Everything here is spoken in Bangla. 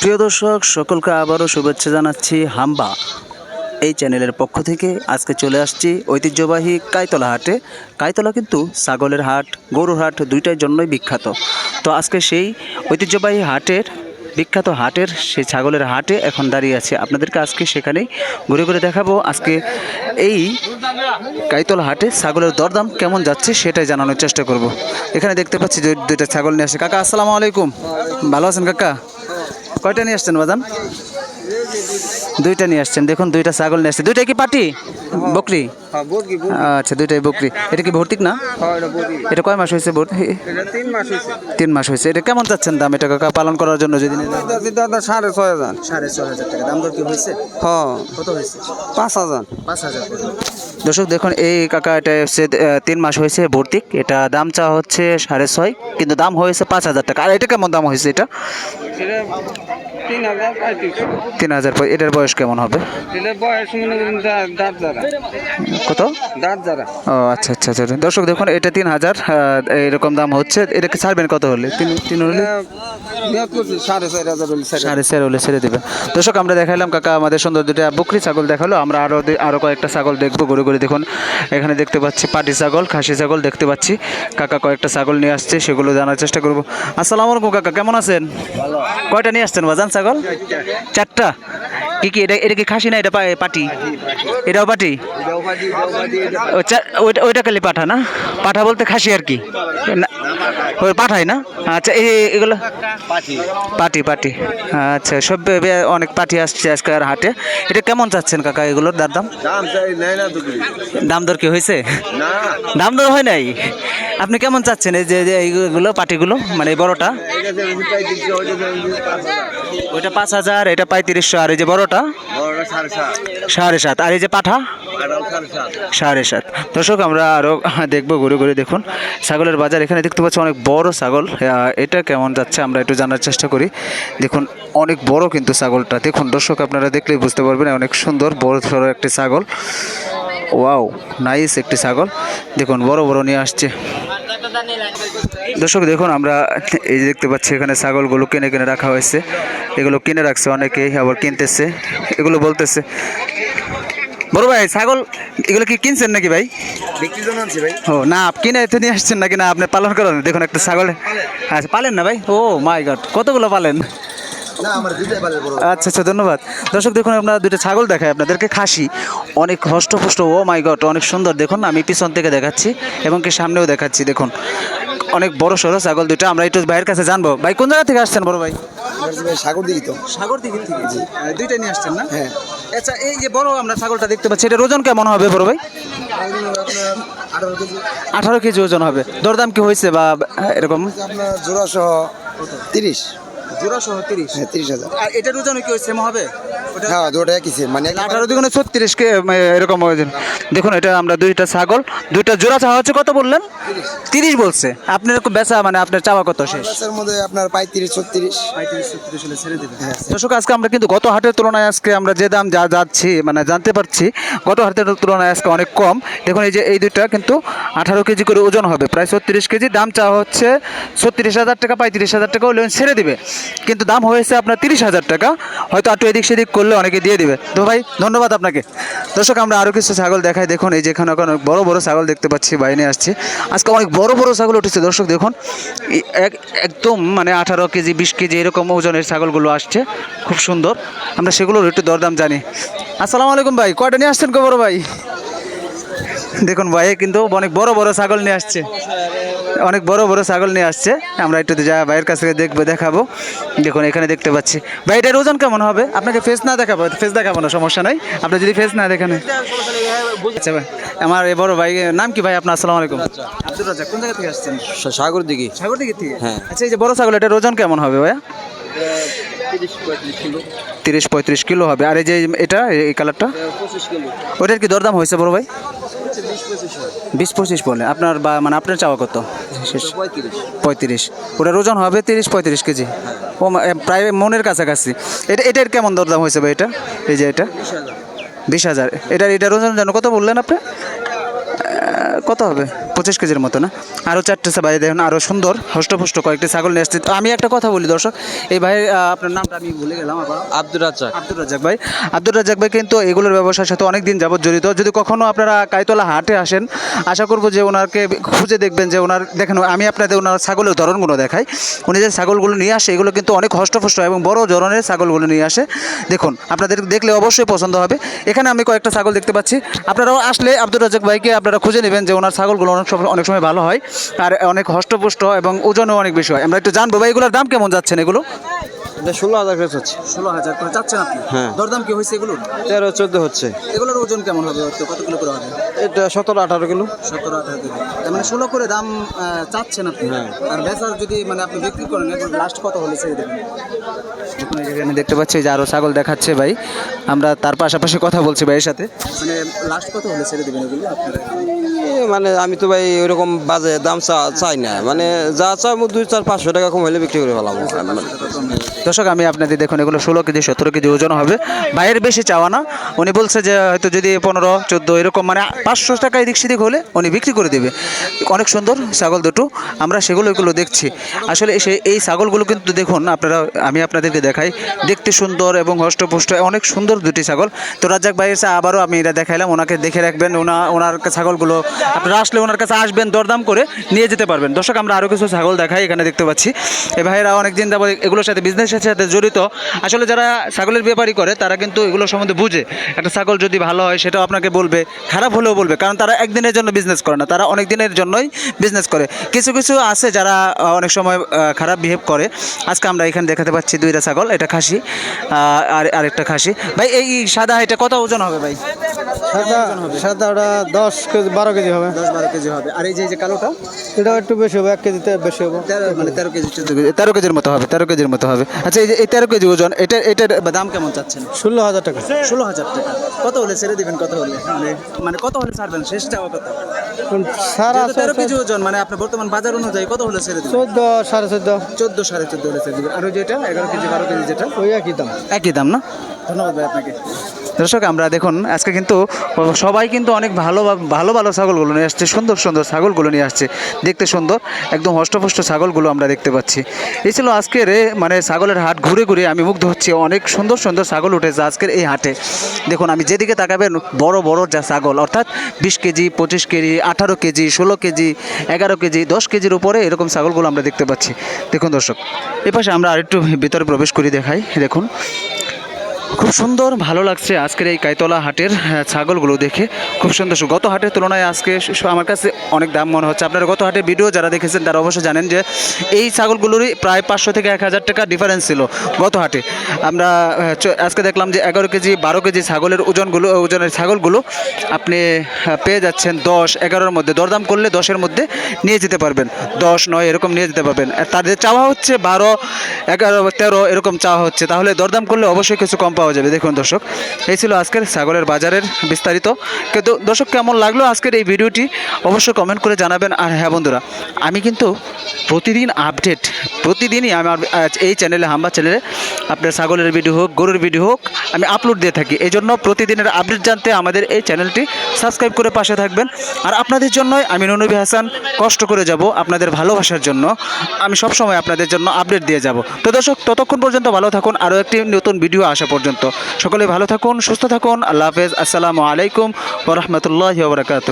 প্রিয় দর্শক, সকলকে আবারও শুভেচ্ছা জানাচ্ছি হাম্বা। এই চ্যানেলের পক্ষ থেকে আজকে চলে আসছি ঐতিহ্যবাহী কাইতলা হাটে। কাইতলা কিন্তু ছাগলের হাট, গরুর হাট দুইটার জন্যই বিখ্যাত। তো আজকে সেই ঐতিহ্যবাহী হাটের, বিখ্যাত হাটের, সেই ছাগলের হাটে এখন দাঁড়িয়ে আছে। আপনাদেরকে আজকে সেখানেই ঘুরে ঘুরে দেখাবো। আজকে এই কাইতলা হাটে ছাগলের দরদাম কেমন যাচ্ছে সেটাই জানানোর চেষ্টা করব। এখানে দেখতে পাচ্ছি যে দুইটা ছাগল নিয়ে আসে। কাকা, আসসালামু আলাইকুম। ভালো আছেন কাকা? কয়টা নিয়ে আসছেন বাদাম দুইটা নিয়ে আসছেন। দেখুন, দুইটা ছাগল নিয়ে আসছে। দুইটা কি পাটি? বকরি? আচ্ছা দুইটাই বকরি। এটা কি ভর্তিক না? হ্যাঁ এটা কয় মাস হয়েছে ভর্তি? তিন মাস হয়েছে। তিন মাস হয়েছে। এটা কেমন চাচ্ছেন দাম? এটা কাকা পালন করার জন্য যদি দাদা সাড়ে ছয় হাজার। সাড়ে ছয় হাজার টাকা। দাম দর কি হয়েছে? হ্যাঁ। কত হয়েছে? পাঁচ হাজার। পাঁচ হাজার। দর্শক দেখুন এই কাকা এটা হচ্ছে তিন মাস হয়েছে ভর্তিক। এটা দাম চাওয়া হচ্ছে সাড়ে ছয় কিন্তু দাম হয়েছে পাঁচ হাজার টাকা। আর এটা কেমন দাম হয়েছে এটা? তিন হাজার এটার বয়স কেমন হবে? বয়স কত? ও আচ্ছা আচ্ছা আচ্ছা। দর্শক দেখুন এটা তিন হাজার এরকম দাম হচ্ছে। এটাকে ছাড়বেন কত হলে? তিন তিন হলে? এটা সাড়ে চার হলে ছেড়ে। সাড়ে চার দেবে দর্শক আমরা দেখালাম কাকা আমাদের সুন্দর দুটা বকরি ছাগল দেখাল। আমরা আরও আরও কয়েকটা ছাগল দেখব ঘুরে ঘুরে দেখুন এখানে দেখতে পাচ্ছি পাটি ছাগল খাসি ছাগল দেখতে পাচ্ছি। কাকা কয়েকটা ছাগল নিয়ে আসছে সেগুলো জানার চেষ্টা করব। আসসালামু আলাইকুম কাকা কেমন আছেন? কয়টা নিয়ে আসছেন বাজান ছাগল? চারটা? কি কি এটা এটা কি খাসি না এটা পাটি? এটাও পাটি? ওইটা ওইটা খালি পাঠা না? পাঠা বলতে খাসি আর কি। ওই পাঠাই না? আচ্ছা এই এগুলো? পাটি। পাটি আচ্ছা সব অনেক পাটি আসছে আজকে আর হাটে। এটা কেমন চাচ্ছেন কাকা এগুলোর দার দাম দাম দর কি হয়েছে দাম দর হয় নাই? আপনি কেমন চাচ্ছেন? এই যে এইগুলো, পাটিগুলো মানে বড়টা? ওইটা পাঁচ হাজার, এটা পঁয়ত্রিশশো, আর এই যে বড়টা? সাড়ে সাত। আর এই যে পাঠা? সাড়ে সাত। দর্শক, আমরা আরও দেখব, ঘুরে ঘুরে দেখুন। ছাগলের বাজার এখানে দেখতে পাচ্ছি অনেক বড় ছাগল। এটা কেমন যাচ্ছে আমরা একটু জানার চেষ্টা করি। দেখুন, অনেক বড় কিন্তু ছাগলটা। দেখুন, দর্শক, আপনারা দেখলেই বুঝতে পারবেন, অনেক সুন্দর, বড় সড়ো একটি ছাগল। ওয়াও নাইস একটি ছাগল। দেখুন বড় বড় নিয়ে আসছে। দর্শক দেখুন আমরা এই যে দেখতে পাচ্ছি এখানে ছাগলগুলো কিনে কিনে রাখা হয়েছে। এগুলো কিনে রাখছে অনেকেই আবার কিনতেছে। এগুলো বলতেছে বড় ভাই ছাগল এগুলো কি কিনছেন নাকি ভাই? বিক্রির জন্য আনছি ভাই। ও না কিনে এতে নিয়ে আসছেন নাকি? না আপনি পালন করেন দেখুন একটা ছাগল। আচ্ছা পালেন না ভাই? ও মাই গড কতগুলো পালেন? আচ্ছা আচ্ছা ধন্যবাদ। দর্শক দেখুন আপনারা দুটো ছাগল দেখায় আপনাদেরকে। খাসি অনেক হষ্টপুষ্ট। ও মাই গড অনেক সুন্দর। দেখুন আমি পিছন থেকে দেখাচ্ছি এবং কি সামনেও দেখাচ্ছি। দেখুন অনেক বড় সড়ো ছাগল দুটো আমরা একটু ভাইয়ের কাছে জানব। ভাই কোন জায়গা থেকে আসছেন বড় ভাই? সাগর দিকে তো। সাগর দিকে থেকে। দুইটা নিয়ে আসছেন না? হ্যাঁ। আচ্ছা এই যে বড় আমরা ছাগলটা দেখতে পাচ্ছি এটা ওজন কেমন হবে বড় ভাই? আঠারো কেজি। আঠারো কেজি ওজন হবে। দরদাম কি হয়েছে বা এরকম? আপনার জোড়া সহ তিরিশ। জোড়া সহ তিরিশ। হ্যাঁ তিরিশ হাজার। আর এটার ওজন কি ওই সেম হবে? হ্যাঁ দুটা একই মানে আঠারো দিগুণে ছত্রিশ কে এরকম ওজন দেখুন এটা আমরা দুইটা ছাগল দুইটা জোড়া চাওয়া হচ্ছে কত বললেন? তিরিশ। বলছে। আপনার বেচা মানে আপনার চাওয়া কত শেষ? গাছের মধ্যে আপনার পঁয়ত্রিশ ছত্রিশ। হ্যাঁ দর্শক আজকে আমরা কিন্তু গত হাটের তুলনায় আজকে আমরা যে দাম যা যাচ্ছি মানে জানতে পারছি গত হাটের তুলনায় আজকে অনেক কম। দেখুন এই যে এই দুইটা কিন্তু আঠারো কেজি করে ওজন হবে। প্রায় ছত্রিশ কেজি দাম চাওয়া হচ্ছে ছত্রিশ হাজার টাকা পঁয়ত্রিশ হাজার টাকা হলে ছেড়ে দিবে। কিন্তু দাম হয়েছে আপনার তিরিশ হাজার টাকা। হয়তো একটু এদিক সেদিক করলে অনেকে দিয়ে দিবে। তো ভাই, ধন্যবাদ আপনাকে। দর্শক, আমরা আরও কিছু ছাগল দেখাই। দেখুন, এই যেখানে এখন অনেক বড়ো বড়ো ছাগল দেখতে পাচ্ছি বাইনে আসছে। আজকে অনেক বড় বড় ছাগল উঠেছে। দর্শক, দেখুন এক- একদম মানে আঠারো কেজি, বিশ কেজি এরকম ওজনের ছাগলগুলো আসছে। খুব সুন্দর। আমরা সেগুলোর একটু দরদাম জানি। আসসালামু আলাইকুম ভাই, কয়টা নিয়ে আসছেন কবর ভাই? দেখুন ভাই কিন্তু অনেক বড় বড় ছাগল নিয়ে আসছে। অনেক বড় বড় ছাগল নিয়ে আসছে। আমরা একটু যা ভাইয়ের কাছ থেকে দেখব দেখাবো। দেখুন এখানে দেখতে পাচ্ছি। ভাই এটার ওজন কেমন হবে? আপনাকে ফেস না দেখাবো ফেস দেখাবো না সমস্যা নাই। আপনি যদি ফেস না দেখেন। আচ্ছা ভাই আমার এই বড় ভাই নাম কি ভাই আপনার? আসসালামু আলাইকুম। আব্দুল রাজা কোন জায়গা থেকে আসছেন? সাগর দিকে সাগর দিকে থেকে? হ্যাঁ। আচ্ছা এই যে বড় ছাগল এটার ওজন কেমন হবে ভাইয়া? তিরিশ পঁয়ত্রিশ কিলো। হবে। আর এই যে এটা এই কালারটা ওটার কি দরদাম হয়েছে বড় ভাই? বিশ পঁচিশ বলে। আপনার বা মানে আপনার চাওয়া কত? পঁয়ত্রিশ। ওটার ওজন হবে তিরিশ পঁয়ত্রিশ কেজি। ও প্রায় মনের কাছাকাছি। এটা, এটার কেমন দরদাম হয়েছে ভাই এটা? এই যে এটা? বিশ হাজার। এটার এটার ওজন যেন কত বললেন আপনি? কত হবে? পঁচিশ কেজির মতো না? আরও চারটে ভাই দেখুন আরও সুন্দর হষ্টপুষ্ট কয়েকটি ছাগল নিয়ে আসছে। তো আমি একটা কথা বলি দর্শক এই ভাই আপনার নামটা আমি ভুলে গেলাম আবার আব্দুর রাজ্জাক। আব্দুর রাজ্জাক ভাই। আব্দুর রাজ্জাক ভাই কিন্তু এগুলোর ব্যবসার সাথে অনেক দিন যাবত জড়িত। যদি কখনও আপনারা কাইতলা হাটে আসেন আশা করব যে ওনাকে খুঁজে দেখবেন যে ওনার দেখেন আমি আপনাদের ওনার ছাগলের ধরনগুলো দেখাই। উনি যে ছাগলগুলো নিয়ে আসে এগুলো কিন্তু অনেক হষ্টপুষ্ট এবং বড় ধরনের ছাগলগুলো নিয়ে আসে। দেখুন আপনাদের দেখলে অবশ্যই পছন্দ হবে। এখানে আমি কয়েকটা ছাগল দেখতে পাচ্ছি। আপনারাও আসলে আব্দুর রাজ্জাক ভাইকে আপনারা খুঁজে নেবেন যে ওনার ছাগলগুলো অনেক সময় অনেক সময় ভালো হয় আর অনেক হষ্টপুষ্ট এবং ওজনও অনেক বেশি হয়। আমরা একটু জানব ভাই এগুলোর দাম কেমন যাচ্ছেন এগুলো? এটা ষোলো হাজার করে হচ্ছে ষোলো হাজার করে চাচ্ছেন আপনি? হ্যাঁ। দরদাম কি হয়েছে এগুলোর? তেরো চোদ্দ হচ্ছে। এগুলোর ওজন কেমন হবে কত কিলো করে হবে? এটা সতেরো আঠারো কিলো। সতেরো আঠারো কিলো। তার মানে ষোলো করে দাম চাচ্ছেন আপনি? হ্যাঁ। আর বেচার যদি মানে আপনি বিক্রি করেন এখন লাস্ট কত হলে ছেড়ে দেবেন? দেখুন এই আমি দেখতে পাচ্ছি যে আরও ছাগল দেখাচ্ছে ভাই। আমরা তার পাশাপাশি কথা বলছি ভাইয়ের সাথে। মানে লাস্ট কত হলে ছেড়ে দেবেন এগুলো আপনারা? মানে আমি তো ভাই ওইরকম বাজে দাম চাই না। মানে যা চাই দুই চার পাঁচশো টাকা কম হলে বিক্রি করে ফেলাম দর্শক, আমি আপনাদের দেখুন, এগুলো ষোলো কেজি, সতেরো কেজি ওজন হবে। ভাইয়ের বেশি চাওয়া না। উনি বলছে যে, হয়তো যদি পনেরো, চোদ্দ, এরকম মানে পাঁচশো টাকা এদিক সেদিক হলে উনি বিক্রি করে দেবে। অনেক সুন্দর ছাগল দুটো। আমরা সেগুলো, এগুলো দেখছি। আসলে সেই এই ছাগলগুলো কিন্তু দেখুন, আপনারা, আমি আপনাদেরকে দেখাই। দেখতে সুন্দর এবং হষ্টপুষ্ট, অনেক সুন্দর দুটি ছাগল। তো রাজ্জাক ভাইয়ের আবারও আমি এটা দেখাইলাম। ওনাকে দেখে রাখবেন। ওনা ওনার ছাগলগুলো আপনারা আসলে ওনার কাছে আসবেন, দরদাম করে নিয়ে যেতে পারবেন। দর্শক, আমরা আরও কিছু ছাগল দেখাই, এখানে দেখতে পাচ্ছি। এ ভাইয়েরা অনেক দিন যাবত এগুলোর সাথে বিজনেসের সাথে জড়িত। আসলে যারা ছাগলের ব্যাপারই করে, তারা কিন্তু এগুলো সম্বন্ধে বুঝে। একটা ছাগল যদি ভালো হয়, সেটাও আপনাকে বলবে, খারাপ হলেও বলবে। কারণ তারা একদিনের জন্য বিজনেস করে না, তারা অনেক দিনের জন্যই বিজনেস করে। কিছু কিছু আছে যারা অনেক সময় খারাপ বিহেভ করে। আজকে আমরা এখানে দেখাতে পাচ্ছি দুইটা ছাগল, এটা খাসি আর, আরেকটা খাসি। ভাই, এই সাদা, এটা কত ওজন হবে ভাই? সাদা সাদা ওটা দশ কেজি, বারো কেজি হবে? দশ বারো কেজি হবে। আর এই যে এই যে কালোটা? এটা একটু বেশি হবে এক কেজিতে বেশি হবে। তেরো মানে তেরো কেজি চোদ্দ কেজি তেরো কেজির মতো হবে তেরো কেজির মতো হবে। আচ্ছা এই যে এই তেরো কেজি ওজন এটা এটার দাম কেমন চাচ্ছেন? ষোলো হাজার টাকা। ষোলো হাজার টাকা। কত হলে ছেড়ে দিবেন কত হলে? মানে মানে কত হলে ছাড়বেন? শেষ চাওয়া কত সারা তেরো কেজি ওজন মানে আপনার বর্তমান বাজার অনুযায়ী কত হলে ছেড়ে দিবেন? চোদ্দ সাড়ে চোদ্দ। চোদ্দ সাড়ে চোদ্দ হলে ছেড়ে দিবেন। আর ওই যেটা এগারো কেজি বারো কেজি যেটা? ওই একই দাম। একই দাম না? ধন্যবাদ ভাই আপনাকে। দর্শক, আমরা দেখুন, আজকে কিন্তু সবাই কিন্তু অনেক ভালো ভালো ভালো ছাগলগুলো নিয়ে আসছে, সুন্দর সুন্দর ছাগলগুলো নিয়ে আসছে, দেখতে সুন্দর, একদম হষ্টপুষ্ট ছাগলগুলো আমরা দেখতে পাচ্ছি। এই ছিল আজকের মানে ছাগলের হাট, ঘুরে ঘুরে আমি মুগ্ধ হচ্ছি, অনেক সুন্দর সুন্দর ছাগল উঠেছে আজকের এই হাটে। দেখুন, আমি যেদিকে তাকাবেন, বড় বড় যা ছাগল, অর্থাৎ বিশ কেজি, পঁচিশ কেজি, আঠারো কেজি, ষোলো কেজি, এগারো কেজি, দশ কেজির উপরে এরকম ছাগলগুলো আমরা দেখতে পাচ্ছি। দেখুন দর্শক এ পাশে আমরা আরেকটু ভিতরে প্রবেশ করি দেখাই, দেখুন। খুব সুন্দর, ভালো লাগছে আজকের এই কাইতলা হাটের ছাগলগুলো দেখে। খুব সুন্দর গত হাটের তুলনায় আজকে আমার কাছে অনেক দাম মনে হচ্ছে। আপনারা গত হাটের ভিডিও যারা দেখেছেন, তারা অবশ্যই জানেন যে এই ছাগলগুলোরই প্রায় পাঁচশো থেকে এক হাজার টাকা ডিফারেন্স ছিল গত হাটে। আমরা আজকে দেখলাম যে এগারো কেজি, বারো কেজি ছাগলের ওজনগুলো ওজনের ছাগলগুলো আপনি পেয়ে যাচ্ছেন দশ, এগারোর মধ্যে। দরদাম করলে দশের মধ্যে নিয়ে যেতে পারবেন। দশ, নয় এরকম নিয়ে যেতে পারবেন। তাদের চাওয়া হচ্ছে বারো, এগারো, তেরো এরকম চাওয়া হচ্ছে। তাহলে দরদাম করলে অবশ্যই কিছু কম পাওয়া যাবে। দেখুন দর্শক, এই ছিল আজকের ছাগলের বাজারের বিস্তারিত। কিন্তু দর্শক, কেমন লাগল আজকের এই ভিডিওটি? অবশ্যই কমেন্ট করে জানাবেন। আর হ্যাঁ বন্ধুরা, আমি কিন্তু প্রতিদিন আপডেট প্রতিদিনই আমার এই চ্যানেলে হাম্বা চ্যানেলে আপনার ছাগলের ভিডিও হোক, গরুর ভিডিও হোক, আমি আপলোড দিয়ে থাকি। এই জন্য প্রতিদিনের আপডেট জানতে আমাদের এই চ্যানেলটি সাবস্ক্রাইব করে পাশে থাকবেন। আর আপনাদের জন্যই আমি ননবী হাসান কষ্ট করে যাব আপনাদের ভালোবাসার জন্য। আমি সবসময় আপনাদের জন্য আপডেট দিয়ে যাব। তো দর্শক, ততক্ষণ পর্যন্ত ভালো থাকুন। আরও একটি নতুন ভিডিও আসা পর্যন্ত। সকলে ভালো থাকুন সুস্থ থাকুন। আল্লাহ হাফেজ। আসসালামু আলাইকুম ওরহমতুল্লাহ বরকাত